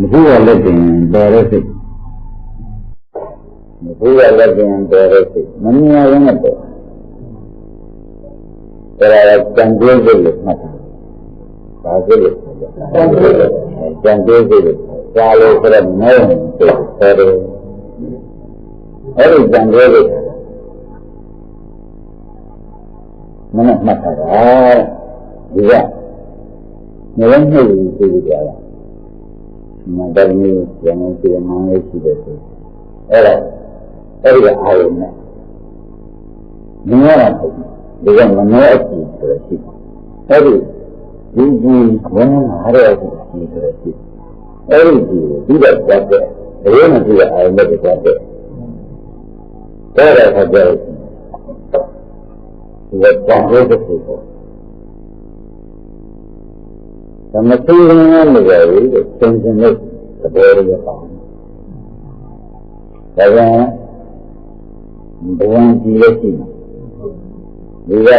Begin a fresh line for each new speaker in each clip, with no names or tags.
မကူရလက်တင်တော်တဲ့စိတ်မကူရလက်တင်တော်တဲ့စိတ်မမြင်ရရင်တော့တော်ဒါကကြံတွေးစိတ်လို့မှတ်တာဒါစိတ်လို့ကြံတွေးစိတ်ကြံတွေးစိတ်လို့ကြားလို့ဆိုတော့မင်းစိတ်တော်တယ်အဲ့ဒီကြံတွေးစိတ်မနဲ့မှတ်တာဒီကငရဲနှုတ်ပြီးသိကြတာ မတည်းမျိုးကျန်နေတယ်မှန်းလေးရှိတယ်ဆိုအဲ့ဒါအဲ့ဒီအာရုံနဲ့မြင်ရတာပေါ့ဒီကမနှဲအကြည့်ဆိုရရှိအဲ့ဒီဒီကြီးဝင်လာတဲ့အကြည့်ဆိုရရှိအဲ့ဒီကြီးပြီးတော့ကြတဲ့ဘယ်နဲ့ကြည့်ရအာရုံနဲ့ကြတဲ့အဲ့ဒါခါကြတယ်ဒီကတန်ဖိုးတစ်ခုပေါ့ သမသိရင်းနဲ့လည်းပဲသင်္ကြန်လို့သဘောရပါဘူး။ဒါကြောင့်ဘဝကြည့်လို့ရှိတယ်။ဒီက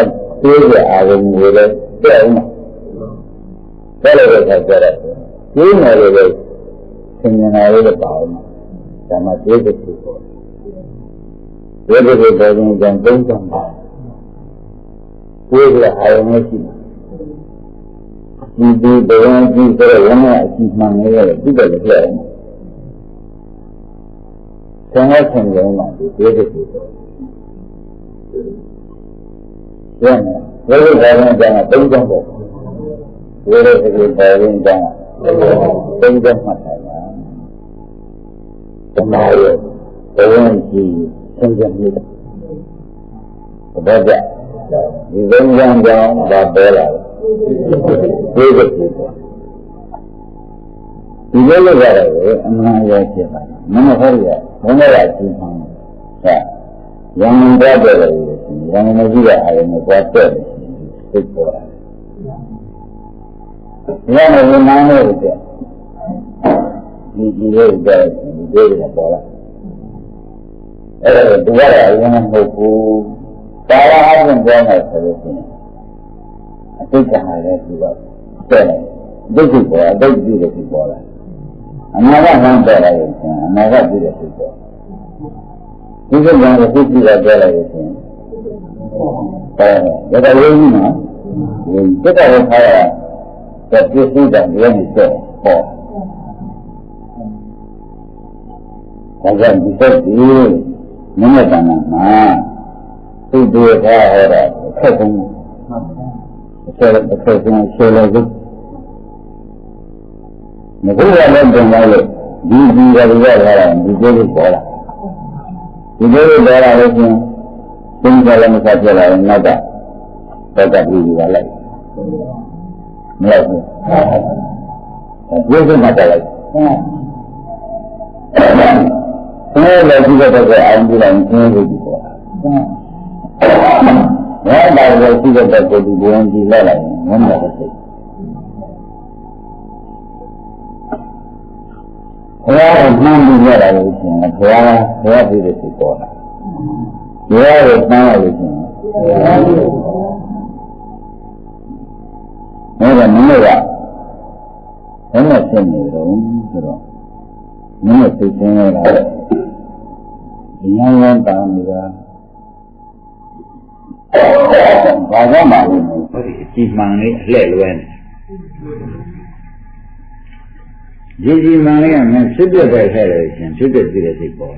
သိရအာရုံတွေလည်းတဲ့အောင်။ဒါလည်းပဲကြရတယ်။ဒီနယ်လည်းပဲသင်္ကြန်လာလို့ပါအောင်။ဒါမှသိတဲ့သူပေါ့။ဒီလိုပဲပေါ်ရင်ကြံသုံးကြပါ။သိရအာရုံနဲ့ရှိတယ် ဒီဒီဘဝကြီးဆိုတော့ဝမ်းကအကြည့်မှန်နေရတယ်ဒီတော့လည်းပြောအောင်ဆံရဆံကြမှာဒီသေးတဲ့ကိုတော့ကျန်တယ်ဘယ်လိုဘာလို့ကျန်တာသုံးကြောင်းပေါ့ဝိရဒကိဘာရင်ကျန်တာသုံးကြောင်းမှတ်တာပါသမားရဲ့ဘဝကြီးဆံကြမှုတော့ဘာကြဒီသုံးကြောင်းကြောင့်ဒါပေါ်လာတယ် ဒီလိုဒီလိုလုပ်ရတယ်အမှန်ရဖြစ်ပါမမဟုတ်ရဘုန်းတော်ကကြည့်မှန်းဆရာရံတော့တယ်လို့ရံမကြည့်တဲ့အာရုံကိုသွားတဲ့သိပေါ်တာရံမဝင်မှန်းလို့တဲ့ဒီဒီလိုတဲ့ဒီလိုပေါ်လာအဲ့ဒါဒီရအရင်မဟုတ်ဘူးဒါရအပြင်ပြောမယ်ဆိုလို့ရှိရင် အတိတ်ကဟာလည်းသူကတဲ့ဒုက္ခပေါ်အတိတ်ပြုတဲ့သူပေါ်လာအနာဂတ်ဟန်တဲ့လိုက်ရင်အနာဂတ်ပြုတဲ့သူပေါ်ဒီကံကိုသိကြတဲ့လိုက်ရင်အဲဒါကလေးကြီးနော်ဒီတက်တဲ့ခါရတဲ့ပြည့်စုံတဲ့ဒီလိုမျိုးပေါ်ဒါကြောင့်ဒီသက်ဒီမင်းရဲ့တဏ္ဍာမှာသူ့တွေထားဟောတာအခက်ဆုံး ဆယ်အခက်ဆုံးဆယ်လို့မဟုတ်ရတဲ့ပုံလိုက်လို့ဒီဒီရရရတာဒီလိုလိုပေါ်လာဒီလိုလိုပေါ်လာလို့ချင်းသင်္ကြန်လည်းမဆက်ပြလာရင်နောက်ကတော့ကပြီးပြီလိုက်မလိုက်ဘူးပြည့်စုံမှတက်လိုက်အဲလည်းဒီကတော့အောင်ကြည့်လိုက်ကျင်းလို့ဒီပေါ် လာဒါတော့ရှိတဲ့ပုဂ္ဂိုလ်ဒီဘုံကြည့်လိုက်လိုက်ဝမ်းမြောက်တဲ့စိတ်ဘုရားကိုမှန်းပြီးရတာလို့ရှိရင်ဘုရားဘုရားပြည့်တဲ့စိတ်ပေါ်လာဘုရားကိုမှန်းရလို့ရှိရင်ဒါကမင်းတို့ကဘယ်နဲ့ဖြစ်နေတော့ဆိုတော့မင်းတို့သိချင်းရတာဒီညာဝမ်းတာနေတာ ဘာကြောင့်မှလဲအကြည့်မှန်လေးအလှဲ့လွဲနေဒီဒီမှန်လေးကမင်းဖြစ်ပြတဲ့ခဲ့တယ်ရှင်ဖြစ်ပြပြီးတဲ့စိတ်ပေါ်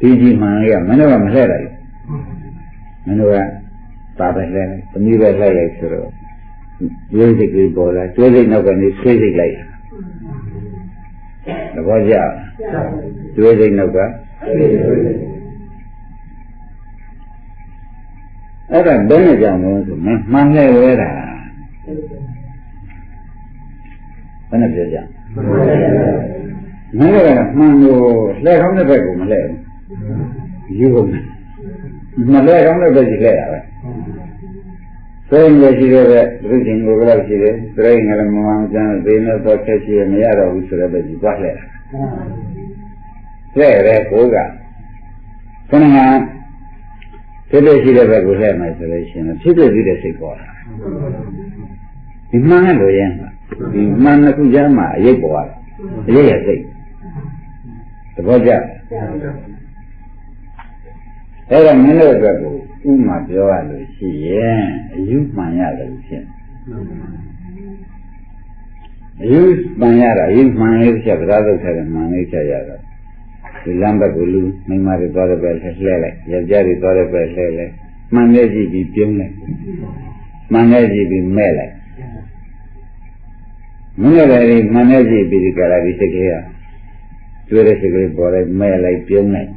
ဒီဒီမှန်လေးကမင်းတို့ကမလှဲ့လိုက်မင်းတို့ကပါပဲလှဲ့လိုက်သမီးပဲလှဲ့လိုက်ဆိုတော့ရွေးစိတ်ကလေးပေါ်လာကျွေးစိတ်နောက်ကနေဆွေးစိတ်လိုက်သဘောကျကျွေးစိတ်နောက်က အဲ့ဒါဘယ်နဲ့ကြောင့်လဲဆိုမမှန်လဲဝဲတာဘယ်နဲ့ပြောကြမင်းကမှန်လို့လှဲကောင်းတဲ့ဘက်ကိုမလှဲဘူးယူကုန်မလှဲကောင်းတဲ့ဘက်ကြီးလှဲတာပဲဆိုရင်လည်းရှိတဲ့ဘက်လူချင်းကိုလည်းရှိတယ်ပြိငလည်းမမှန်ကြမ်းသေနေတော့ချက်ရှိရမရတော့ဘူးဆိုတဲ့ဘက်ကြီးသွားလှဲတာလှဲရဲကိုကခဏက ဖြစ်ဖြစ်ရှိတဲ့ဘက်ကိုလှည့်မယ်ဆိုလို့ရှိရင်ဖြစ်ဖြစ်ပြီးတဲ့စိတ်ပေါ်လာဒီမှန်လို့ရင်ဒီမှန်တစ်ခုကြားမှာအရေးပေါ်ရတယ်အရေးရစိတ်သဘောကျအဲ့ဒါမင်းတို့အတွက်ကိုဥမာပြောရလို့ရှိရင်အယူမှန်ရတယ်လို့ဖြစ်အယူမှန်ရတာအယူမှန်လေးချက်တရားသုတ်ထဲမှန်လေးချက်ရတာ ဒီလမ်းဘက်ကိုလူမိမတွေသွားတဲ့ဘက်လှည့်လိုက်ယောက်ျားတွေသွားတဲ့ဘက်လှည့်လိုက်မှန်တဲ့ကြည့်ပြီးပြုံးလိုက်မှန်တဲ့ကြည့်ပြီးမဲ့လိုက်မင်းလည်းမှန်တဲ့ကြည့်ပြီးဒီကလာဒီစိတ်ကလေးကတွေ့တဲ့စိတ်ကလေးပေါ်လိုက်မဲ့လိုက်ပြုံးလိုက်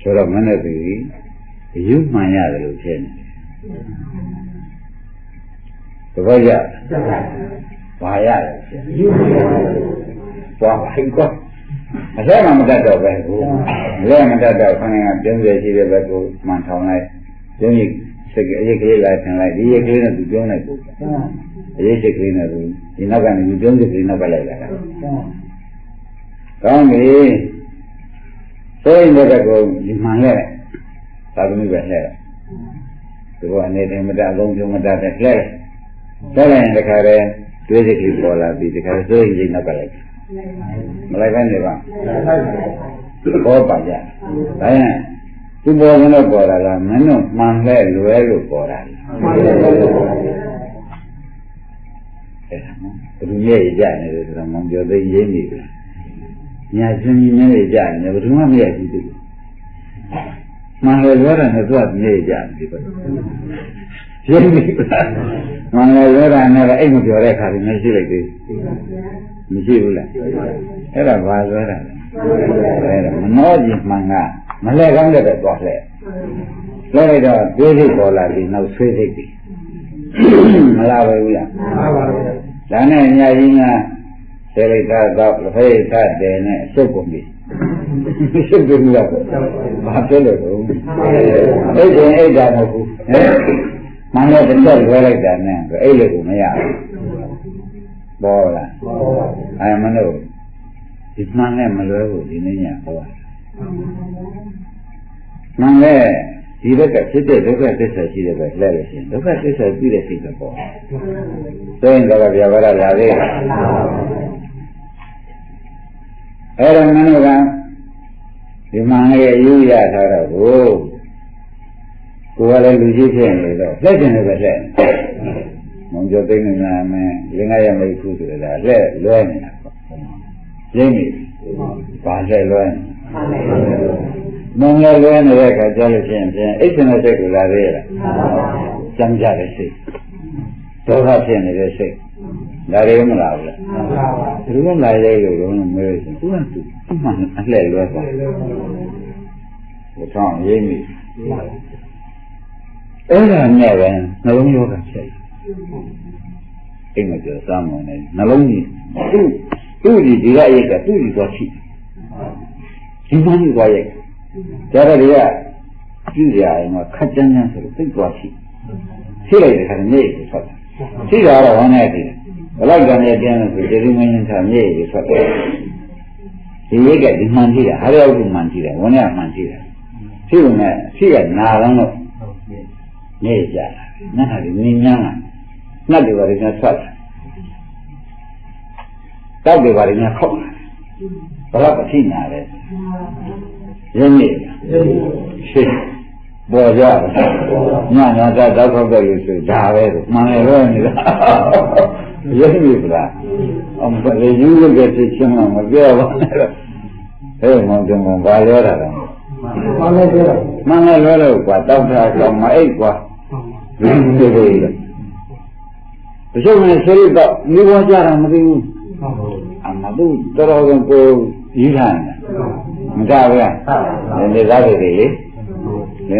ဆိုတော့မနဲ့သူအယူမှန်ရတယ်လို့ဖြစ်နေတပည့်ရဘာရတယ်ဖြစ်ယူမှန်ရတယ်သွားပါဟိကော အစမှမတတ်တော့ပဲကိုလည်းမတတ်တော့ခဏကပြုံးရရှိတဲ့ဘက်ကိုမှန်ထောင်လိုက်ပြုံးရစိတ်အရေးကလေးလာထင်လိုက်ဒီရေးကလေးနဲ့သူပြုံးလိုက်ပို့အရေးစိတ်ကလေးနဲ့သူဒီနောက်ကနေဒီပြုံးစိတ်ကလေးနောက်ကလိုက်လာတာကောင်းပြီဆိုရင်လည်းကိုဒီမှန်လဲသာသမီပဲလှဲသူကအနေနဲ့မတအလုံးစုံမတတဲ့လှဲလှဲလိုက်ရင်တခါတည်းတွေးစိတ်ကြီးပေါ်လာပြီးတခါဆိုရင်ကြီးနောက်ကလိုက် မလိုက်ပဲနေပါဘောပါကြဒါရင်သူပေါ်ကတော့ပေါ်တာလားမင်းတို့မှန်လဲလွယ်လို့ပေါ်တာအဲ့ဒါနော်ဘယ်သူရဲ့ကြနေတယ်ဆိုတော့မောင်ကျော်သိရင်းနေတယ်ညာချင်းကြီးနဲ့ကြနေဘယ်သူမှမရဘူးသူမှန်တယ်ပြောတာနဲ့သူကမြဲကြတယ်ပေါ့ရင်းနေလားမှန်တယ်ပြောတာနဲ့အိတ်မပြောတဲ့ခါကြီးမရှိလိုက်သေး မရှိဘူးလားအဲ့ဒါဘာပြောတာလဲအဲ့ဒါမနှောကြီးမှန်ကမလဲကောင်းတဲ့ပဲသွားလဲလဲလိုက်တော့တွေးစိတ်ပေါ်လာပြီးနောက်ဆွေးစိတ်ပြီးမလာပါဘူးလားမှန်ပါပါဒါနဲ့ညာကြီးများစေလိသာတော့လဖေးသတဲ့နဲ့အစုပ်ကုန်ပြီရှင်းပြလို့ဘာပြောလို့လဲအဲ့ဒီအိတ်တာမဟုတ်ဘူးဟဲ့မန္တတစ်ချက်လွဲလိုက်တာနဲ့အဲ့လေကိုမရဘူး ပေါ်လားအဲမလို့ဒီမှန်နဲ့မလွဲဘူးဒီနေ့ညဟောမှန်နဲ့ဒီဘက်ကဖြစ်တဲ့ဒုက္ခသစ္စာရှိတဲ့ဘက်လှည့်လို့ရှိရင်ဒုက္ခသစ္စာပြီးတဲ့စိတ်ပဲပေါ်ဆိုရင်တော့ဗျာပါရလာသေးတယ်အဲ့ဒါမင်းတို့ကဒီမှန်ရဲ့အယူရထားတော့ကိုကိုယ်ကလည်းလူကြီးဖြစ်နေတော့လက်ကျင်လည်းပဲလက် မုံကျော်သိနေမှာမင်းလင်္ကာရမိတ်ခုဆိုတာလက်လွဲနေတာပေါ့ရင်းနေဘာလက်လွဲနေမုံလည်းလွဲနေတဲ့အခါကျလို့ရှိရင်ဖြင့်အိတ်စင်တဲ့စိတ်ကိုလာသေးရဲ့ကြမ်းကြတဲ့စိတ်ဒုက္ခဖြစ်နေတဲ့စိတ်ဒါတွေမလာဘူးလားသူကလာရဲလို့တော့မဲလို့သူကသူမှအလှဲ့လွဲသွားဘုရားရင်းနေအဲ့ဒါနဲ့ပဲနှလုံးယောဂဖြစ် အိမ်မကျော်စားမုံနဲ့နှလုံးကြီးသူ့သူ့ဒီဒီကရိတ်ကသူ့ဒီသွားရှိဒီမှန်းကြီးသွားရိတ်ဒါတော့ဒီကကြည့်ရရင်ကခက်ကြမ်းကြမ်းဆိုလို့သိသွားရှိရှိလိုက်တဲ့ခါနဲ့မြေကြီးထွက်ရှိတာတော့ဝမ်းနေတယ်ဘလောက်ကနေပြန်လို့ဆိုဒီမင်းရင်ကမြေကြီးထွက်တယ်ဒီရိတ်ကဒီမှန်ကြည့်တာဟာရောက်ဒီမှန်ကြည့်တယ်ဝမ်းနေမှန်ကြည့်တယ်ရှိုံနဲ့ရှိရနာတော့လို့မြေကြတာနတ်ဟာဒီနင်းညာ နတ်တွေပါရင်းဆွတ်တောက်တွေပါရင်းခောက်ဘလောက်အထိနာလဲရင်းနေရှိပေါ်ကြညနာတာတောက်ခောက်တဲ့လူဆိုဒါပဲမှန်တယ်လို့နေတာရင်းနေပလားအမလေးယူရတဲ့ချင်းမှမပြောပါနဲ့ဟဲ့မောင်တုံကဘာလဲတာလဲမှန်တယ်ပြောမှန်တယ်ပြောလို့ကွာတောက်တာကောင်မအိတ်ကွာဒီလိုပဲ တချို့နဲ့ဆေးတော့မိဘကြတာမသိဘူးအမသူတော်တော်ကကိုယူထားတယ်မကြဘူးလားနေသားတွေလေ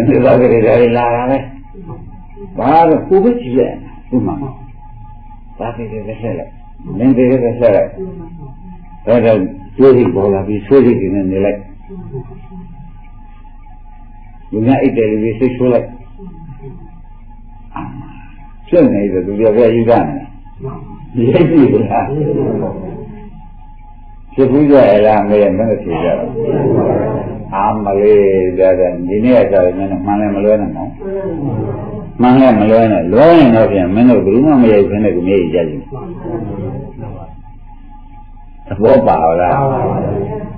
နေသားတွေတွေလာတာပဲဘာလို့ကိုပဲကြည့်ရသူ့မှာသားတွေတွေဆက်လိုက်လင်းတွေတွေဆက်လိုက်ဒါတော့တွေးပြီးပေါ်လာပြီးဆွေးပြီးနေနေလိုက်ဒီနေ့အိတ်တယ်လေးဆွေးဆွေးလိုက် ဖြစ်နေတယ်သူပြောပြယူတာနေရိပ်ပြီလားဖြစ်ဘူးကြရလားမရမနဲ့ဖြေကြတော့အာမလေးဒါကဒီနေ့ကဆိုရင်မှန်လည်းမလွဲနိုင်ဘူးမှန်လည်းမလွဲနဲ့လွဲရင်တော့ပြန်မင်းတို့ဘယ်သူမှမရိုက်ခင်းတဲ့ကိုမြေကြီးကြကြည့်သဘောပါလား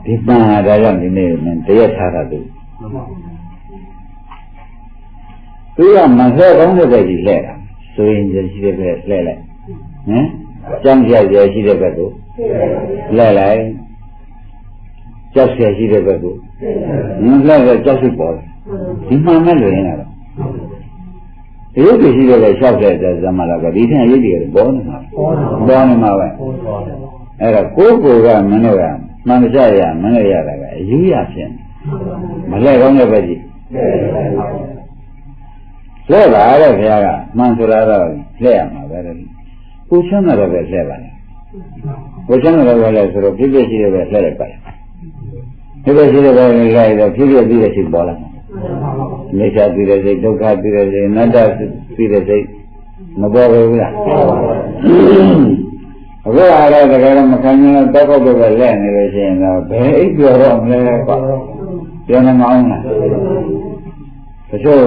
ဒီပန်းဟာဒါကြောင့်ဒီနေ့မင်းတရက်ထားတာသူသူကမလှဲ့ကောင်းတဲ့ဘက်ကြီးလှဲ့တာ ဆိုရင်ကြရှိတဲ့ဘက်လှည့်လိုက်ဟမ်ကြောင်းကြရရှိတဲ့ဘက်ကိုလှည့်လိုက်ကြောက်ရရှိတဲ့ဘက်ကိုလှည့်လိုက်တော့ကြောက်စိတ်ပေါ်တယ်ဒီမှန်မဲ့လွင်နေတာတော့ရုပ်တွေရှိတဲ့လေလျှောက်တဲ့ဇာမလာကဒီထက်ရုပ်တွေကပေါ်နေမှာပေါ်နေမှာပဲအဲ့ဒါကိုယ်ကိုယ်ကမနှုတ်ရမှန်ကြရမနှုတ်ရတာကအယူရဖြစ်မလဲကောင်းတဲ့ပဲကြီး လဲပါတဲ့ဘုရားကမှန်ဆိုတာတော့လဲရမှာပဲတဲ့ကိုချမ်းသာတော့ပဲလဲပါလေကိုချမ်းသာတော့ပဲလဲဆိုတော့ပြည့်ပြည့်ရှိတဲ့ပဲလဲလိုက်ပါပြည့်ပြည့်ရှိတဲ့ပဲလဲလိုက်တော့ပြည့်ပြည့်ပြီးတဲ့ရှိပေါ်လာမှာနေချပြီးတဲ့စိတ်ဒုက္ခပြီးတဲ့စိတ်နတ္တပြီးတဲ့စိတ်မပေါ်ဘူးလားအခုအားရတကယ်တော့မခံနိုင်တော့တောက်ောက်တော့ပဲလဲနေလို့ရှိရင်တော့ဘယ်အိပ်ပြောတော့မလဲပါပြောနေမအောင်လားတချို့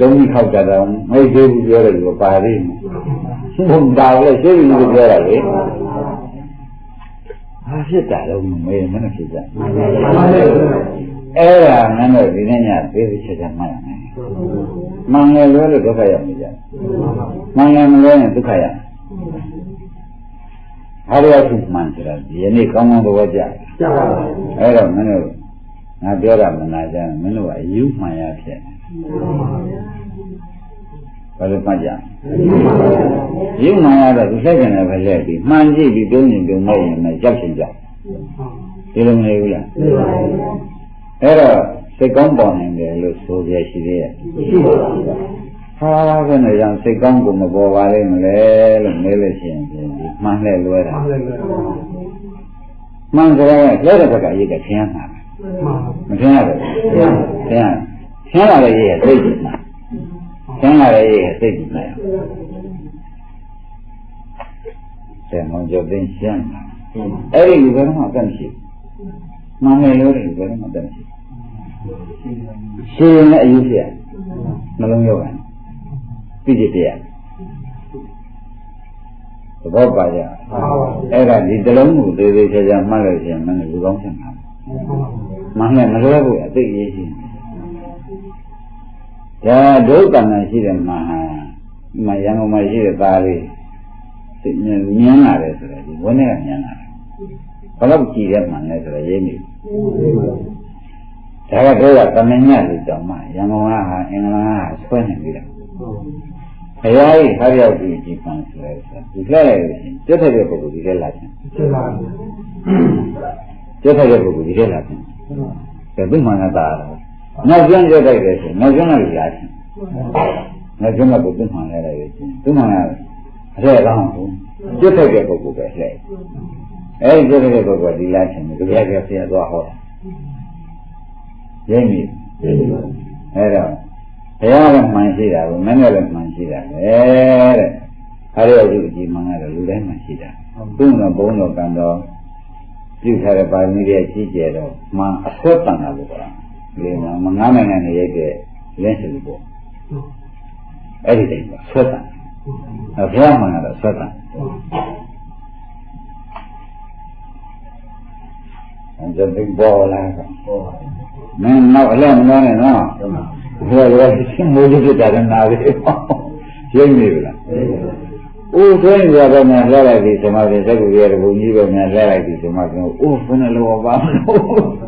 ဒုံကြီးခောက်ကြတော့မိတ်သေးဘူးပြောတယ်လို့ပါသေးတယ်ဘုံတာလည်းရှိပြီလို့ပြောတာလေဘာဖြစ်တာလဲမေးမနဲ့ဖြစ်ကြအဲ့ဒါငန်းတော့ဒီနေ့ညသေးသေးချက်ချက်မှတ်ရမယ်မှန်တယ်လို့ဒုက္ခရောက်နေကြမှန်တယ်မလို့ရင်ဒုက္ခရောက်ဟာရယခုမှန်ဆိုတာဒီနေ့ကောင်းကောင်းသဘောကျကျပါပါအဲ့တော့မင်းတို့ငါပြောတာမနာကြမင်းတို့ကအယူမှန်ရဖြစ် ဘာလို့မှတ်ကြယူမှန်ရတော့သူဆက်ကျင်တယ်ပဲလက်ပြီးမှန်ကြည့်ပြီးပြုံးရင်ပြုံးလိုက်ရင်လည်းကြောက်ချင်ကြောက်ဒီလိုမနေဘူးလားအဲ့တော့စိတ်ကောင်းပေါ်နိုင်တယ်လို့ဆိုပြရှိသေးရဲ့ရှိပါဘူးဟာဘယ်နဲ့ကြောင့်စိတ်ကောင်းကိုမပေါ်ပါလိမ့်မလဲလို့မေးလို့ရှိရင်ဒီမှန်လဲလွဲတာမှန်ကြတယ်လဲတဲ့ဘက်ကအရေးကထင်ရမှာမထင်ရဘူးထင်ရ ထင်ရထင်ရတဲ့ရေးရဲ့စိတ်ကြီးမှာထင်ရတဲ့ရေးရဲ့စိတ်ကြီးမှာတယ်မောင်ကျော်သိရှင်းအဲ့ဒီလူကတော့အတန်ရှိမှန်တယ်လို့ဒီကတော့အတန်ရှိရှင်ရင်လည်းအယူပြနှလုံးရောကန်သိကြတရားသဘောပါကြအဲ့ဒါဒီတလုံးကိုသေးသေးချာချာမှတ်လို့ရှိရင်မင်းလူကောင်းဖြစ်မှာမှန်တယ်မလွဲဘူးအသိရေးရှိ ဒါဒုက္ကနာရှိတဲ့မဟာမရန်ကုန်မှာရှိတဲ့သားလေးမြင်လာတယ်ဆိုတော့ဒီဝင်းနဲ့မြင်လာတယ်ဘယ်လောက်ကြည်တဲ့မှန်လဲဆိုတော့ရေးနေဒါကတော့ကသမညလူတောင်မှရန်ကုန်ကဟာအင်္ဂလန်ကဟာဆွဲနေပြီလားဘုရားကြီးဟာရောက်ပြီးဒီပန်ဆိုရဲဆိုဒီလှည့်လိုက်လို့ရှိရင်ပြတ်တဲ့ပုဂ္ဂိုလ်ဒီထဲလာခြင်းဖြစ်ပါဘူးပြတ်တဲ့ပုဂ္ဂိုလ်ဒီထဲလာခြင်းဒါသူ့မှန်တာ နောက်ကျန်းကြတိုက်တယ်ဆိုနောက်ကျန်းလည်းလာခြင်းနောက်ကျန်းကသူ့မှန်လဲလိုက်ခြင်းသူ့မှန်ကအထက်ကောင်းဘူးပြတ်တဲ့ပုဂ္ဂိုလ်ပဲလှည့်အဲဒီပြတ်တဲ့ပုဂ္ဂိုလ်ဒီလာခြင်းဒီဘုရားကဆရာသွားဟောရိပ်မိအဲ့တော့ဘုရားလည်းမှန်ရှိတာပဲမင်းလည်းမှန်ရှိတာပဲတဲ့အားရရုပ်အကြီးမှန်ကတော့လူတိုင်းမှန်ရှိတာသူ့တော့ဘုန်းတော်ကံတော်ပြုထားတဲ့ပါရမီရဲ့ကြီးကျယ်တော့မှန်အဆွတ်တန်တာလို့ပြောတာ ဒီမှာမငားနိုင်ငံနေရိုက်တဲ့လင်းစီပေါ့အဲ့ဒီတိုင်းကဆွတ်တန်ဘုရားမှန်ကတော့ဆွတ်တန်အဲ့ဒါဘယ်ပေါ်လာတော့မင်းနောက်အလဲမလို့နဲ့နော်ဘယ်လိုလဲရှင်းမိုးလေးဖြစ်တာလည်းနားလေးရိပ်နေပြီလားအိုးသွင်းကြတော့များလဲလိုက်ပြီဓမ္မပြင်စက်ကူရဲ့ဘုံကြီးပဲများလဲလိုက်ပြီဓမ္မပြင်အိုးဘယ်နဲ့လောပါမလို့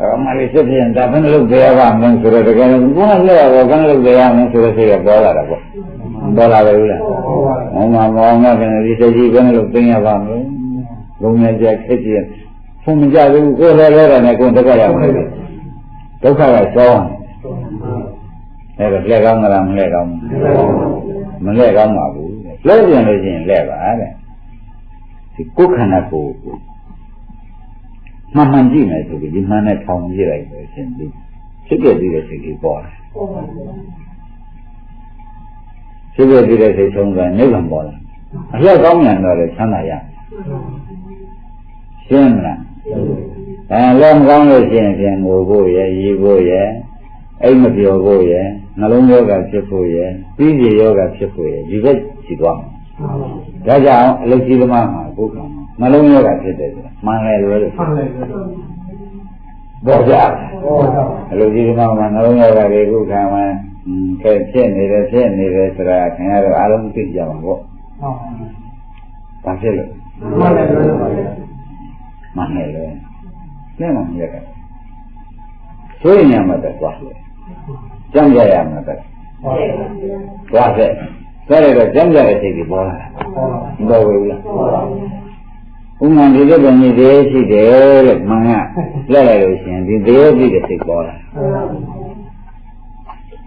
အမလေးစစ်ပြန်ဒါဘယ်နဲ့လုပ်ကြရပါမလဲဆိုတော့တကယ်လို့ဘုရားလဲရတော့ဘယ်နဲ့လုပ်ကြရမလဲဆိုတော့စိတ်ကပေါ်လာတာပေါ့ပေါ်လာတယ်ဘူးလားဟောမှာမောင်ကလည်းဒီစိတ်ကြီးဘယ်နဲ့လုပ်သိရပါမလဲလုံငယ်ကြခက်ကြည့်ဖုန်မကြဘူးကိုယ်လည်းလဲတယ်နဲ့ကိုယ်တက္ကရမယ်ဒုက္ခကကြောင်းအဲ့တော့လက်ကောင်းမလားမလက်ကောင်းမလက်ကောင်းပါဘူးလဲပြန်လို့ရှိရင်လဲပါတဲ့ဒီကိုယ်ခန္ဓာကိုယ်ကို မှန်မှန်ကြည့်မယ်ဆိုပြီးဒီမှန်နဲ့ထောင်ကြည့်လိုက်လို့ရှင်ဒီဖြစ်ပြပြီးတဲ့စိတ်ကြီးပေါ်တယ်ဖြစ်ပြပြီးတဲ့စိတ်ဆုံးကနိဗ္ဗာန်ပေါ်လာအလျောက်ကောင်းမြန်တော့လေချမ်းသာရရှင်းမလားအဲလည်းမကောင်းလို့ရှိရင်ပြန်ငိုဖို့ရယ်ရီဖို့ရယ်အိမ်မပြောဖို့ရယ်နှလုံးယောဂဖြစ်ဖို့ရယ်ပြီးစီယောဂဖြစ်ဖို့ရယ်ဒီဘက်ရှိသွားမှာဒါကြောင့်အလုတ်ကြီးသမားမှာဘုရား နှလုံးယောဂဖြစ်တယ်ဆိုတာမှန်တယ်လို့လို့ပေါ်ကြအလုတ်ကြီးသမားမှာနှလုံးယောဂတွေဘုရားမှာခဲဖြစ်နေတယ်ဖြစ်နေတယ်ဆိုတာခင်ဗျားတို့အားလုံးသိကြပါပေါ့ဘာဖြစ်လို့မှန်တယ်လို့မှန်တယ်လို့ကျင့်မှမရဘူးဆိုရင်ညမှာတော့သွားတယ်ကြံ့ကြရမှာတော့သွားတယ်သွားတယ်တော့ကြံ့ကြတဲ့စိတ်ကြီးပေါ်လာတာမပေါ်ဘူးလား ဥမာဒီလိုပဲညီသေးရှိတယ်လို့မှန်ကလက်လိုက်လို့ရှင်ဒီသေးပြီးတဲ့စိတ်ပေါ်လာ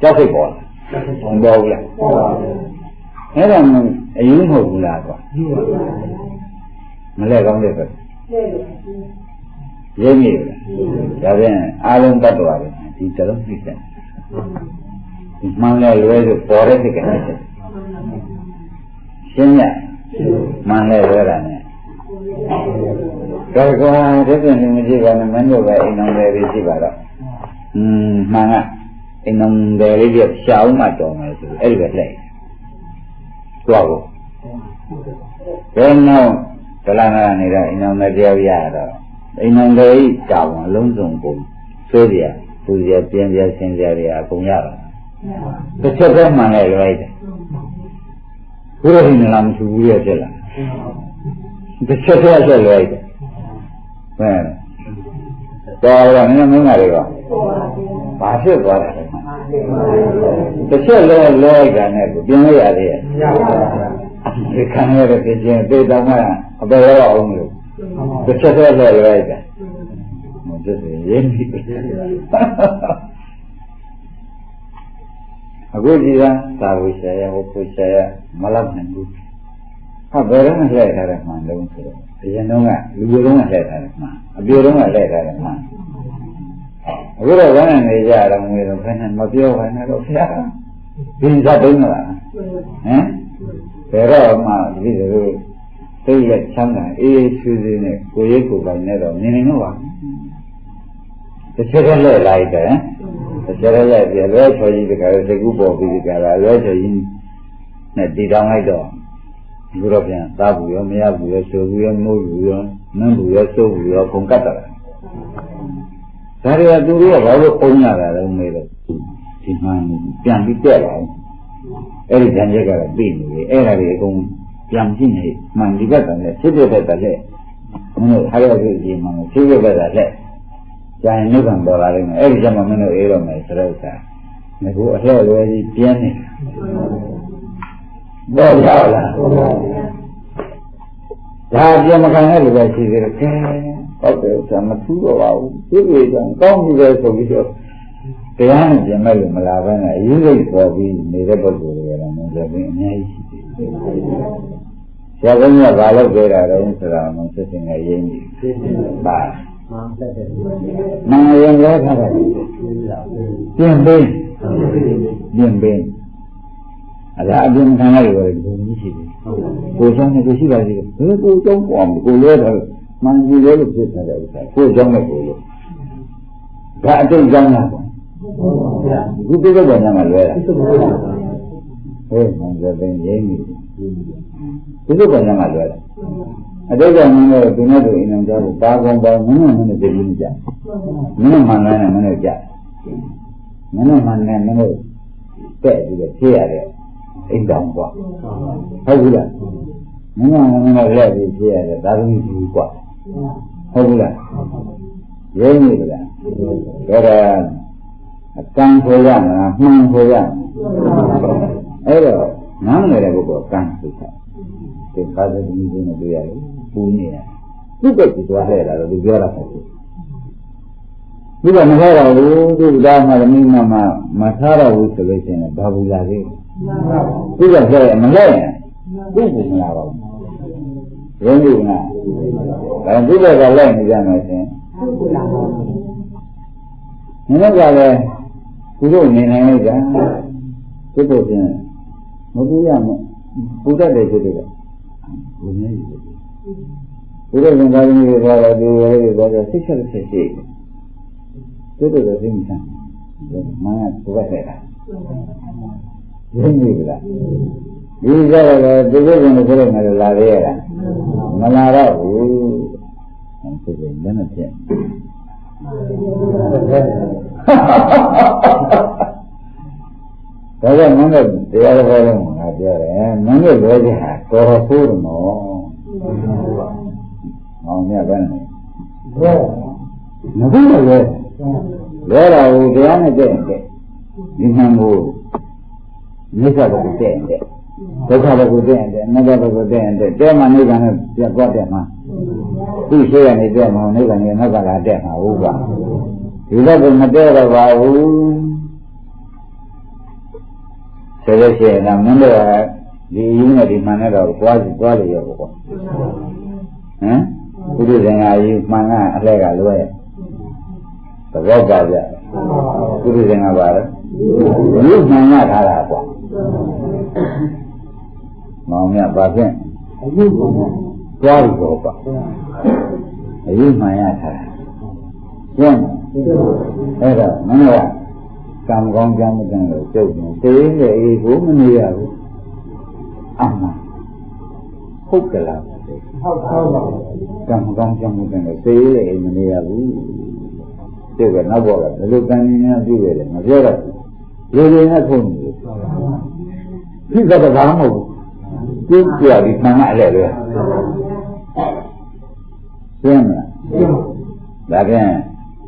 ကြောက်စိတ်ပေါ်လာမပေါ်ဘူးလားအဲ့ဒါအယူမဟုတ်ဘူးလားကွာမလဲကောင်းတဲ့ပဲရင်းမိဘူးလားဒါဖြင့်အာလုံးတတ်တော်တယ်ဒီစလုံးသိတယ်ဒီမှန်လဲလွဲလို့ပေါ်တဲ့စိတ်ကနေချက်ရှင်းညမှန်လဲလွဲတာနဲ့ ဒါကောဒီပြင်နေကြည့်ပါနဲ့မင်းတို့ပဲအိမ်တော်တွေရှိပါတော့อืมမှန်ကအိမ်တော်တွေလေးပြရှာအောင်မှတော်မယ်ဆိုအဲ့ဒီပဲလှည့်သွားဖို့ဘယ်တော့ဒလနာနေတော့အိမ်တော်တွေတရားရတော့အိမ်တော်တွေတာဝန်အလုံးစုံပုံဆိုးရပူရပြင်းပြဆင်းကြရအကုန်ရတော့တစ်ချက်ပဲမှန်လဲလိုက်တယ်ဘုရားရှင်လာမရှိဘူးရဲ့ဖြစ်လာ တစ်ချက်တည်းဆက်လိုက်တယ်ဟဲ့တော်ရမင်းမင်းကလေးကဘာဖြစ်သွားတယ်တစ်ချက်လဲလဲလိုက်တာနဲ့ပြင်လိုက်ရသေးရဲ့ဒီခံရတဲ့ဖြစ်ချင်းသိတော့မှအပေရောအောင်လို့တစ်ချက်တည်းလဲလိုက်တာမဖြစ်ရင်ရင်းပြီအခုကြည့်တာသာဝိဆရာဟောပုဆရာမလောက်နိုင်ဘူး ဟာဘယ်တော့မှလှည့်ထားတယ်မှန်လုံးဆိုတော့အရင်တော့ကလူတွေတော့လှည့်ထားတယ်မှန်အပြေတော့လှည့်ထားတယ်မှန်အခုတော့ဝမ်းနေကြတော့ငွေတော့ဘယ်နဲ့မပြောဘဲနဲ့တော့ဖျားဒီစားတုံးလားဟမ်ဘယ်တော့မှဒီလိုသိရချမ်းသာအေးအေးဆွေးဆွေးနဲ့ကိုရိပ်ကိုယ်ပိုင်နဲ့တော့မြင်နေတော့ပါတစ်ချက်တည်းလှည့်လိုက်တယ်တစ်ချက်တည်းလိုက်ပြီးလွဲချော်ကြီးတကယ်စိတ်ကူးပေါ်ပြီးကြတာလွဲချော်ကြီးနဲ့တည်တောင်းလိုက်တော့ ဘုရားပြန်သားဘူးရောမရဘူးရောဆိုဘူးရောမိုးဘူးရောနန်းဘူးရောစိုးဘူးရောကုန်ကတ်တာဒါတွေကသူတွေကဘာလို့ပုံရတာလဲမေးတော့ဒီမှန်ပြန်ပြီးတက်လာအောင်အဲ့ဒီဉာဏ်ရက်ကတော့သိနေတယ်အဲ့ဒါတွေအကုန်ပြန်ကြည့်နေမှန်ဒီဘက်ကလည်းဖြစ်ဖြစ်တဲ့တဲ့မင်းတို့ဟာရပြီဒီမှာဖြစ်ဖြစ်တဲ့တဲ့ကျန်နိဗ္ဗာန်ပေါ်လာလိမ့်မယ်အဲ့ဒီကျမှမင်းတို့အေးတော့မယ်ဆိုတော့ဥစ္စာငါကအလှည့်လွယ်ကြီးပြင်းနေတော့ ရောက်လာဒါပြန်မခံတဲ့လူပဲရှိသေးတယ်ကဲဟုတ်တယ်ဆရာမထူးတော့ပါဘူးသူ့ရဲ့ကောင်းပြီပဲဆိုပြီးတော့တရားနဲ့ပြန်မဲ့လို့မလာဘဲနဲ့အရေးစိတ်ပေါ်ပြီးနေတဲ့ပုဂ္ဂိုလ်တွေကလည်းမင်းလည်းအများကြီးရှိသေးတယ်ဆရာဘုန်းကြီးကဘာလို့ပြောတာလဲဆိုတာမှစစ်စင်ကရင်းနေပါမှန်တယ်မှန်ရင်လည်းခါတယ်ပြင်ပေးပြင်ပေး အဲ့ဒါအပြင်ခံရရတယ်ဘယ်လိုရှိလဲကိုယ်ဆောင်နဲ့ကိုရှိပါသေးတယ်ဘယ်ကိုကြောင်းပေါ်မှာကိုလဲတော့မှန်ကြီးလို့ဖြစ်နေတယ်ဥစ္စာကိုကြောင်းနဲ့ကိုလို့ဒါအတိတ်ကြောင်းတာပေါ့ဒီပြိဿကညမှာလွဲတာဟဲ့မှန်တယ်ရင်းနေဒီလိုကညမှာလွဲတာအတိတ်ကမင်းတို့ဒီနေ့တို့အိမ်အောင်ကြောက်ပါကုန်ပါမင်းတို့မင်းတို့သိပြီးကြမင်းတို့မှန်တယ်မင်းတို့ကြမင်းတို့မှန်တယ်မင်းတို့တဲ့ပြီးတော့ဖြည့်ရတယ် အိမ်တောင်ကွာဟုတ်ဘူးလားမင်းကမင်းကလက်ပြီးဖြည့်ရတယ်ဒါသမီးကြီးကွာဟုတ်ဘူးလားရင်းနေကြလားဒါကအကံခေါ်ရမလားမှန်ခေါ်ရမလားအဲ့တော့နားငယ်တဲ့ပုဂ္ဂိုလ်ကံသိတာဒီကာသတိမျိုးနဲ့တွေ့ရတယ်ပူနေတယ်သူ့ကကြည့်သွားခဲ့တာတော့သူပြောတာမဟုတ်ဘူးသူကမထားတော့ဘူးသူကမှလည်းမိမမမထားတော့ဘူးဆိုလို့ရှိရင်ဘာဘူးလာသေး သူကခဲ့မလဲသူ့ကိုမလာပါဘူးရင်းပြီလားအဲသူကလည်းလိုက်နေကြမယ်ရှင်နည်းကလည်းသူတို့နေနိုင်လိုက်ကြသူတို့ချင်းမပူရမယ်ပူတတ်တယ်ဆိုတော့ဘုရားကြီးဘုရားရှင်သာသမီတွေသွားတော့ဒီဝေတွေသွားတော့စိတ်ချက်ဆက်ရှိသူတို့ကသိမှန်းမှန်ကသူကခဲ့တာ ရင်းပြီလားဒီကြတော့လေဒီလိုကလည်းဆိုလို့ငါလာရရတာမလာတော့ဘူးဆိုရင်လည်းမဖြစ်ဒါကြောင့်မင်းတို့တရားတော်လုံးငါပြောတယ်မင်းတို့လောကဟာတော်ဆိုးတယ်နော်။ဟောင်းမြတ်ပဲနဲ့။မဟုတ်ဘူးလေ။လောတာကိုတရားနဲ့တဲ့တဲ့ဒီမှန်ကို မြစ်ကဘုတဲ့တဲ့ဒုက္ခဘုတဲ့တဲ့အနတ္တဘုတဲ့တဲ့တဲမှနိဗ္ဗာန်နဲ့ပြတ်သွားတယ်မှာသူ့ရှိရနေတဲ့မှာနိဗ္ဗာန်ရဲ့နောက်ကလာတဲ့မှာဟုတ်ပါဒီဘက်ကမတဲတော့ပါဘူးဆိုလို့ရှိရင်တော့မင်းတို့ကဒီအင်းနဲ့ဒီမှန်နဲ့တော့ကြွားစီကြွားလို့ရပါဘောဟမ်ဘုရားရှင်ကယူမှန်ကအလှဲ့ကလွဲသဘောပါကြဘုရားရှင်ကပါတော့ယူမှန်ကထားတာကွာ မောင်မြတ်ပါဖြင့်အယူမှန်ကြွားပြီးတော့ပါအယူမှန်ရထားတာကျင့်အဲ့တော့မင်းကကံကောင်းကြမ်းမတင်လို့ကျုပ်နေသေးတယ်အေးကိုမနေရဘူးအမှန်ဟုတ်ကလားဟုတ်ဟုတ်ပါကံကောင်းကြမ်းမတင်လို့သေးတယ်အေးမနေရဘူးကျုပ်ကနောက်ပေါ်လာဘယ်လိုကံဉာဏ်ပြုရတယ်မပြောတော့ဘူး လူတွေနဲ့ဖုန်းနေပြီကတော့ဘာမှမဟုတ်ဘူးကျုပ်ကြပြီးမှန်မှလည်းပဲရှင်းမလားဒါပြန်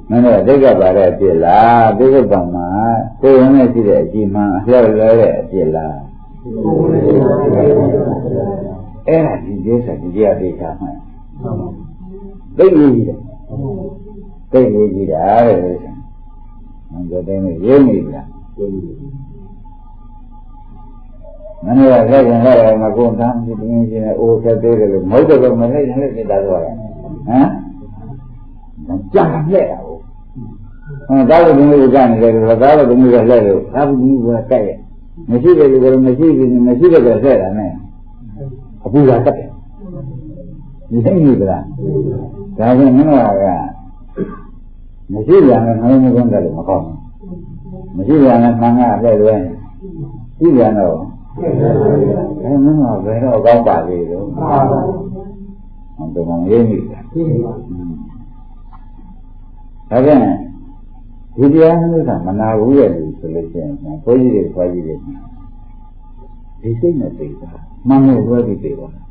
မင်းတို့ဒိဋ္ဌပါတဲ့အဖြစ်လားဒိဋ္ဌပံမှာကိုယ်ဝင်နဲ့ရှိတဲ့အကြည့်မှန်အလျော့လဲတဲ့အဖြစ်လားအဲ့ဒါဒီကျိုးဆက်ဒီကြပိတာမှန်သိရေးကြီးတယ်သိရေးကြီးတာတဲ့လို့ဆိုမင်းတို့တဲ့ရေးနေပြီလား မင်းတို့ကလက်ရင်လက်ရင်မကုန်တမ်းဒီပြင်းချင်းနဲ့အိုးဆက်သေးတယ်လို့မဟုတ်တော့မလိုက်ရင်လည်းပြတာတော့ဟမ်ကြာလှဲ့တာဟုတ်ဟောသာဝတိမျိုးကနေတယ်လို့သာဝတိမျိုးကလှဲ့လို့သာဝတိမျိုးကကဲ့ရဲ့မရှိတယ်လို့ကတော့မရှိဘူးမရှိတယ်ကလှဲ့တာနဲ့အပူကကတ်တယ်ဒီသိနေကြလားဒါကြောင့်မင်းတို့ကမရှိပြန်လည်းနှလုံးမသွင်းတယ်လို့မကောင်းဘူး မရှိပြန်လည်းမှန်ကလှဲ့လွဲပြီးပြန်တော့အဲမင်းကဘယ်တော့ကောင်းပါလေလို့ဟောတော့မရေးမိတာဒါပြန်ဒီတရားမျိုးကမနာဘူးရဲ့လို့ဆိုလို့ရှိရင်ဘုန်းကြီးတွေခွာကြီးတွေဒီစိတ်နဲ့သိတာမှန်လို့ဝဲပြီးသိပါဟမ်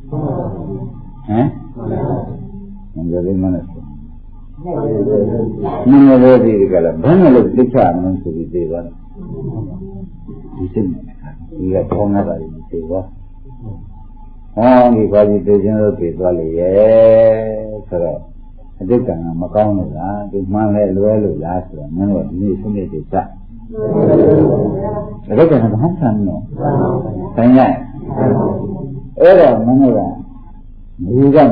မင်းလည်းမနဲ့မင်း လည်းဒီကလည်းဘယ်နဲ့လို့သိချမလို့ဆိုပြီးသိပါဒီစိတ်နဲ့ဒီကထောင်းရတာဒီသိပါဟောဒီခွာကြီးသိခြင်းလို့သိသွားလေရဲ့ဆိုတော့အတိတ်ကံကမကောင်းလို့လားဒီမှန်လဲလွဲလို့လားဆိုတော့မင်းတို့ဒီနေ့ဆုံးဖြတ်ချက်စအတိတ်ကံကဘာဆန်းနော်ဆိုင်ရအဲ့တော့မင်းတို့ကမယူရမယ်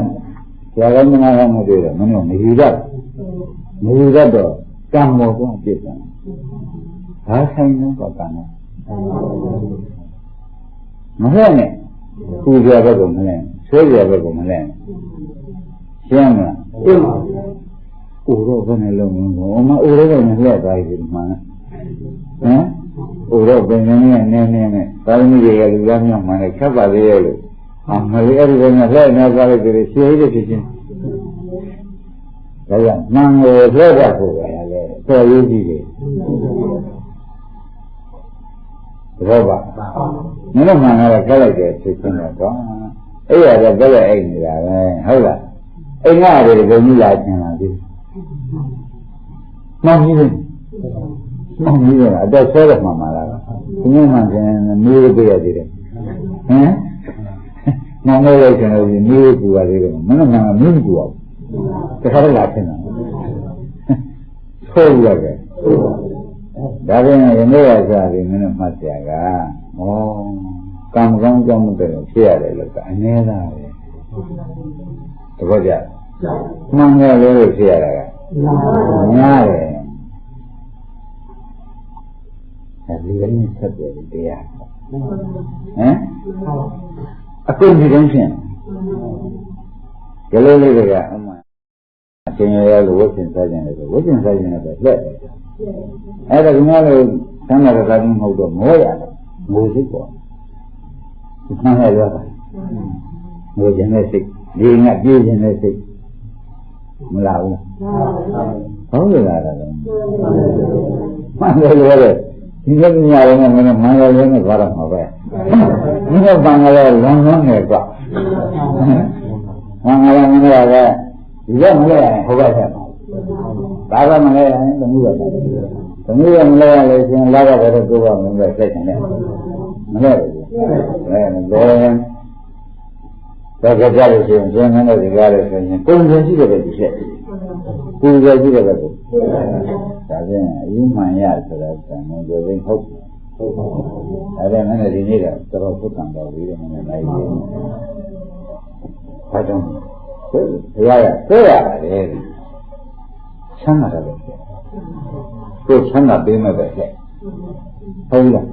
ဆရာကောင်းမနာကောင်းမတွေ့တော့မင်းတို့မယူရ မယူရတော့ကံမောတော့ပြည့်တယ်ဘာဆိုင်တော့ကံနဲ့မဟုတ်နဲ့ပူကြဘက်ကမလဲဆွဲကြဘက်ကမလဲရှင်းမလားရှင်းပါဘူး။အိုတော့ဘယ်နဲ့လုံးလုံးဘောမအိုတော့ကလည်းလှည့်သွားပြီဒီမှာဟမ်အိုတော့ဘယ်နည်းနဲ့နည်းနည်းနဲ့သာသမီတွေကလူသားများမှလည်းချက်ပါသေးရဲ့လို့အမလေးအဲ့ဒီကလှည့်နေသွားလိုက်တယ်ရှင်းရဖြစ်ချင်း ဒါကြောင့်မှန်ကိုလှည့်တတ်ဖို့ပဲလေတော်ရေးကြည့်တယ်ဘောပါမင်းတို့မှန်ကတော့ကြက်လိုက်တယ်ဖြစ်ချင်းတော့အဲ့ရတော့ကြက်လိုက်အိတ်နေတာပဲဟုတ်လားအိမ်ကတွေဘုံကြီးလာကျင်လာပြီ။မောင်ကြီးတယ်။မောင်ကြီးတယ်အတော့ဆွဲတော့မှမှာလား။ဒီနေ့မှကျင်နေရပြရသေးတယ်။ဟမ်။မောင်လေးလိုက်ကျင်လို့နေရပူပါသေးတယ်။မင်းကမှမင်းပူအောင်။ တခါတော့လာကျင်တာ။ဆိုးရတယ်။ဒါပြင်ရမေရစားပြီးမင်းတို့မှတ်ကြကဩကံကောင်းကြောင့်မတည့်ဖြစ်ရတယ်လို့ကအနည်းသားပဲ။တဘောကြ။မှန်တယ်လို့ဖြစ်ရတာကများတယ်အဲဒီကနေ့ဆက်တယ်တရားဟမ်အခုဒီတိုင်းဖြင့်ဒီလိုလေးတွေကအမှန် အရှင်ရရလို့ဝတ်ကျင်စားခြင်းလည်းဝတ်ကျင်စားခြင်းလည်းလက်အဲ့ဒါကမှလို့အမ်းသာတဲ့ကတိမဟုတ်တော့မောရတယ်ငိုစိတ်ပေါ့ဒီမှန်ရရတာငိုခြင်းနဲ့စိတ်ဒီငါပြေးခြင်းနဲ့စိတ်မလာဘူးဟုတ်တယ်လားတော့မှန်တယ်လို့လေဒီလိုညရတယ်နဲ့မင်းမှန်ရရင်နဲ့သွားတော့မှာပဲဒီကပန်ကလေးလွန်လွန်နေကွာမှန်ကလေးမင်းရပဲ ဒီကမလဲရင်ဟိုဘက်ဆက်မှာဒါကမလဲရင်သမီးရတယ်သမီးရမလဲရလို့ရှင်လာတော့တော့ကိုယ်ကမင်းပဲဆက်ချင်တယ်မလဲဘူးအဲတော့ရင်တော့ကြကြလို့ရှိရင်ကျင်းနေတဲ့ဒီကားလို့ဆိုရင်ပုံစံရှိတဲ့ပဲဒီချက်ပူဇော်ရှိတဲ့ပဲဒါပြန်အယူမှန်ရဆိုတာကံမကြိုးဟုတ်ဟုတ်ပါဘူးအဲ့ဒါနဲ့ဒီနေ့တော့တော်တော်ဖုတ်ကံတော်ပြီးတယ်မင်းလည်းလိုက်ပြီးဘာကြောင့် တရားရဆွဲရပါတယ်ချမ်းသာတယ်ပဲကိုချမ်းသာပေးမဲ့ပဲဟုတ်လား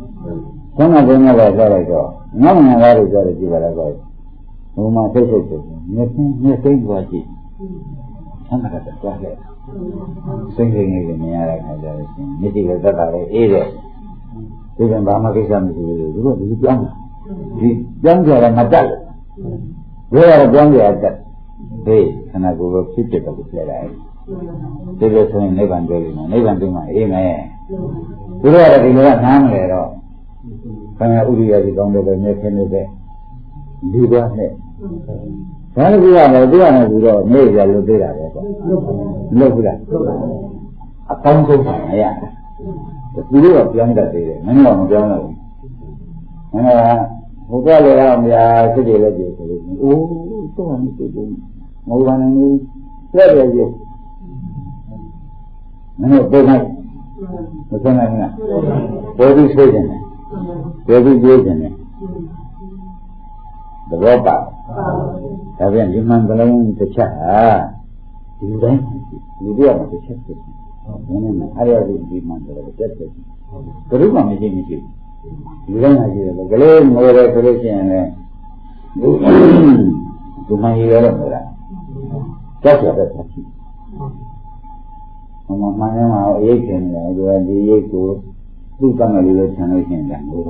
ချမ်းသာပေးမဲ့ပဲဆက်လိုက်တော့ငေါ့ငါးလို့ပြောတယ်ကြည့်ပါလားကောဘုံမှာသိစိတ်တယ်မျက်စိမျက်စိသွားကြည့်ချမ်းသာတဲ့သွားလိုက်စိတ်စိတ်လေးကိုမြင်ရတဲ့အခါကျတော့ရှင်မျက်စိလည်းသက်တာလည်းအေးတယ်ဒီကဘာမှကိစ္စမရှိဘူးသူတို့ဒီပြောင်းတာဒီပြောင်းကြရမတတ်ဘူးဘယ်ရပြောင်းကြရတ တ်ဟေးခန္ဓာကိုယ်ပဲဖြစ်ဖြစ်တော့ပြလိုက်ဒီလိုဆိုရင်နိဗ္ဗာန်တွေ့လိမ့်မယ်နိဗ္ဗာန်တွေ့မှအေးမယ်သူတို့ကဒီလိုကနားမလဲတော့ခန္ဓာဥရိယကြီးကောင်းတယ်ပဲမြဲခင်းနေတဲ့ဒီသွားနဲ့ဘာလို့ပြရမလဲသူကလည်းပြီးတော့နေရလို့သေးတာပဲကွာလွတ်ဘူးလားအကောင်းဆုံးပါမရသူတို့ကပြောင်းတတ်သေးတယ်မင်းကမပြောင်းတော့ဘူးမင်းကဘုရားလည်းအောင်များစိတ်တွေလည်းကြည့်ဆိုလို့အိုးတော့မရှိဘူး ငိုပါနေနေပြည့်ပြည့်ကြီးမင်းတို့ပြေးနိုင်မဆုံးနိုင်ဘူးလားပေါ်ပြီးဆွေးနေတယ်ပေါ်ပြီးပြေးနေတယ်သဘောပါဒါပြန်ဒီမှန်ကလေးတစ်ချက်ဟာဒီတိုင်းလူတယောက်မှာတစ်ချက်ဖြစ်တယ်ဘယ်နဲ့အဲ့ဒီဒီမှန်တယ်တစ်ချက်ဖြစ်ဘယ်လိုမှမရှိမရှိဒီတိုင်းဟာရှိတယ်ကလေးငိုတယ်ဆိုလို့ရှိရင်လည်းဒီဒီမှန်ရရတော့မလား ကြောက်ရတဲ့ဆက်ရှိမမမှန်တယ်မှာအိတ်ခင်တယ်သူကဒီရိတ်ကိုသူ့ကံတယ်လို့ဆန်လို့ရှိရင်လည်းဟို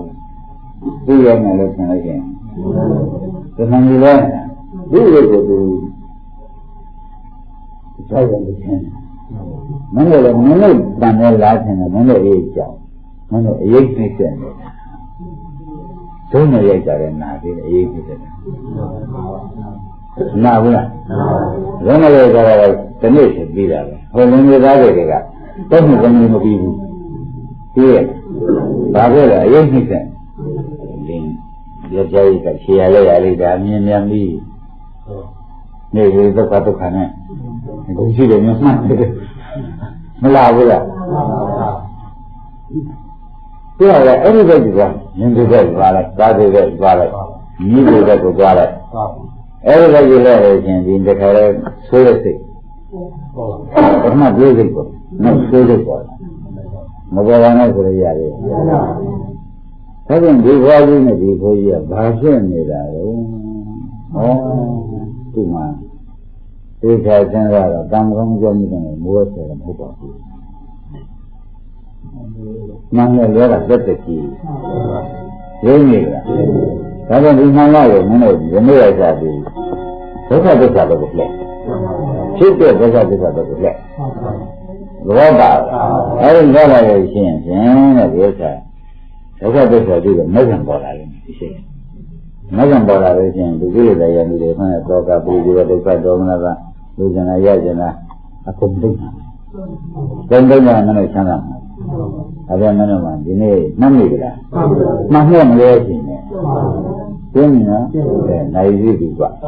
သူ့ရဲ့မယ်လို့ဆန်လို့ရှိရင်ဒီမှန်ရလဲဒီလိုကိုသူကြောက်ရတယ်ချင်းမင်းတို့လည်းမင်းတို့တန်တဲ့လားချင်းတယ်မင်းတို့အေးကြောက်မင်းတို့အရေးသိတဲ့နေတာဒုနဲ့ရိုက်ကြတယ်နာပြီးအရေးသိတယ် နာဘူးလားဒုနဲ့ရိုက်ကြတော့ဒီနေ့ဖြစ်ပြီးတာပဲဟိုလင်းမျိုးသားတွေကတော့မှုကမျိုးမပြီးဘူးပြီးရဲ့ဘာဖြစ်လဲအရေးသိတဲ့လင်းရကြိုက်ကခြေရလဲရလေးဒါမြင်မြန်ပြီးနေလေဒုက္ခဒုက္ခနဲ့ဘုရှိတယ်မြတ်မှတ်တယ်မလာဘူးလားသူကလည်းအဲ့ဒီဘက်ကရင်ဒီဘက်သွားလိုက်သာဒီဘက်သွားလိုက်ညီဒီဘက်ကိုသွားလိုက် အဲ့ဒီဘက်ကြီးလဲခြင်းဒီတခါလဲဆိုးတဲ့စိတ်ပထမပြေးစိတ်ကိုနောက်ဆိုးစိတ်ပေါ်မပေါ်ပါနဲ့ဆိုရရတယ်ဒါကြောင့်ဒီဘွားကြီးနဲ့ဒီဘိုးကြီးကဘာဖြစ်နေတာလဲဩဒီမှာသိချာစဉ်းစားတော့တံကောင်းကြောင့်မြင်တယ်မိုးဆယ်မဟုတ်ပါဘူးမှန်တယ်လောကသက်သက်ကြီးရင်းနေလား ဒါကြောင့်ဒီမှန်လာကိုမင်းတို့ယနေ့ရကြပြီဒုက္ခဒုက္ခတော့ကိုလက်ဖြစ်တဲ့ဒုက္ခဒုက္ခတော့ကိုလက်ဘောပါအဲဒီလောကရဲ့ရှင်းဖြင့်တဲ့ဒီဥစ္စာဒုက္ခဒုက္ခပြီးတော့မဂ္ဂံပေါ်လာတယ်ဒီရှိမဂ္ဂံပေါ်လာလို့ရှိရင်ဒီကိလေသာရမှုတွေခနဲ့တော့ကပူပြီးတော့ဒုက္ခဒေါမနကလူကျင်လာရကျင်လာအကုန်သိတာ။သုံးသုံးကမနဲ့ချမ်းသာမှာ။ဒါပြန်မနဲ့မှာဒီနေ့မှတ်မိကြလား။မှတ်မှမလဲရှင်နဲ့။ သိနေနော်။အဲနိုင်ပြီပြီကွာ။